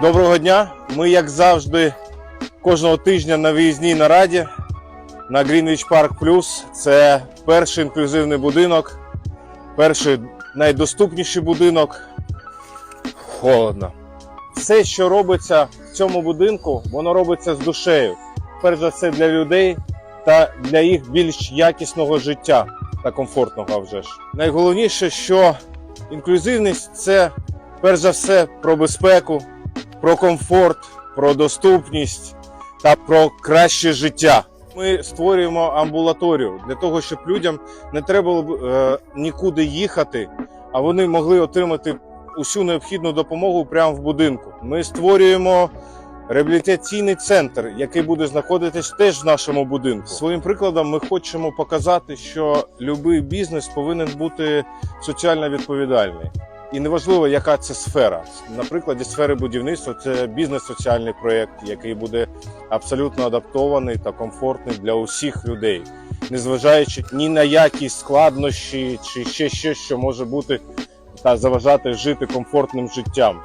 Доброго дня! Ми, як завжди, кожного тижня на виїзній нараді на Greenwich Park Plus. Це перший інклюзивний будинок, перший найдоступніший будинок. Холодно. Все, що робиться в цьому будинку, воно робиться з душею. Перш за все для людей та для їх більш якісного життя та комфортного вже ж. Найголовніше, що інклюзивність це перш за все про безпеку, про комфорт, про доступність та про краще життя. Ми створюємо амбулаторію для того, щоб людям не треба було е, нікуди їхати, а вони могли отримати усю необхідну допомогу прямо в будинку. Ми створюємо реабілітаційний центр, який буде знаходитись теж в нашому будинку. Своїм прикладом ми хочемо показати, що будь-який бізнес повинен бути соціально відповідальний. І неважливо, яка це сфера. На прикладі сфери будівництва це бізнес-соціальний проєкт, який буде абсолютно адаптований та комфортний для усіх людей, незважаючи ні на які складнощі чи ще щось, що може бути та заважати жити комфортним життям.